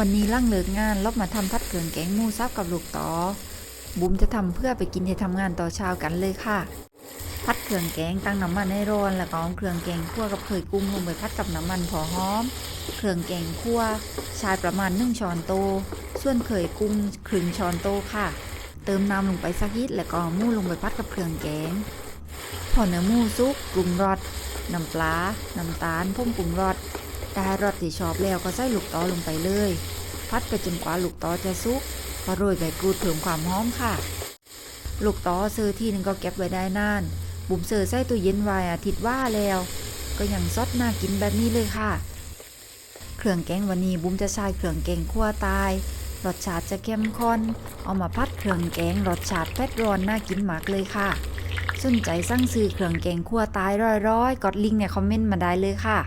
วันนี้ล่างเลิกงานลบมาทำพัดเครื่องแกงมูซับกับลูกต่อ บุ๋มจะทำเพื่อไปกินที่ทำงานต่อเช้ากันเลยค่ะ พัดเครื่องแกงตั้งน้ำมันให้ร้อนแล้วก็เอาเครื่องแกงคั่วกับเคยกุ้งลงไปพัดกับน้ำมันพอหอมเครื่องแกงคั่วใชายประมาณนึ่งช้อนโตส่วนเคยกุ้งครึ่งช้อนโตค่ะ เติมน้ำลงไปสักนิดแล้วก็มูลงไปพัดกับเครื่องแกง พอเนื้อมูสุกปรุงรสน้ำปลา น้ำตาลพ่มปรุง รสได้รสที่ชอบแล้วก็ใส่ลูกตอลงไปเลย พัดไปจนกว่าลูกตอจะสุกพอโรยใบกรูดเพิ่มความหอมค่ะ ลูกตอซื้อที่หนึงก็เก็บไว้ได้นาน บุ๋มเสือใส่ตู้เย็นไว้อาทิตย์ว่าแล้ว ก็ยังซดน่ากินแบบนี้เลยค่ะ เครื่องแกงวันนี้บุ๋มจะใช้เครื่องแกงคั่วตายรสชาติจะเข้มข้น เอามาพัดเครื่องแกงรสชาติเผ็ดร้อนน่ากินมากเลยค่ะ สนใจสั่งซื้อเครื่องแกงคั่วตายร้อยๆกดลิงก์ในคอมเมนต์มาได้เลยค่ะ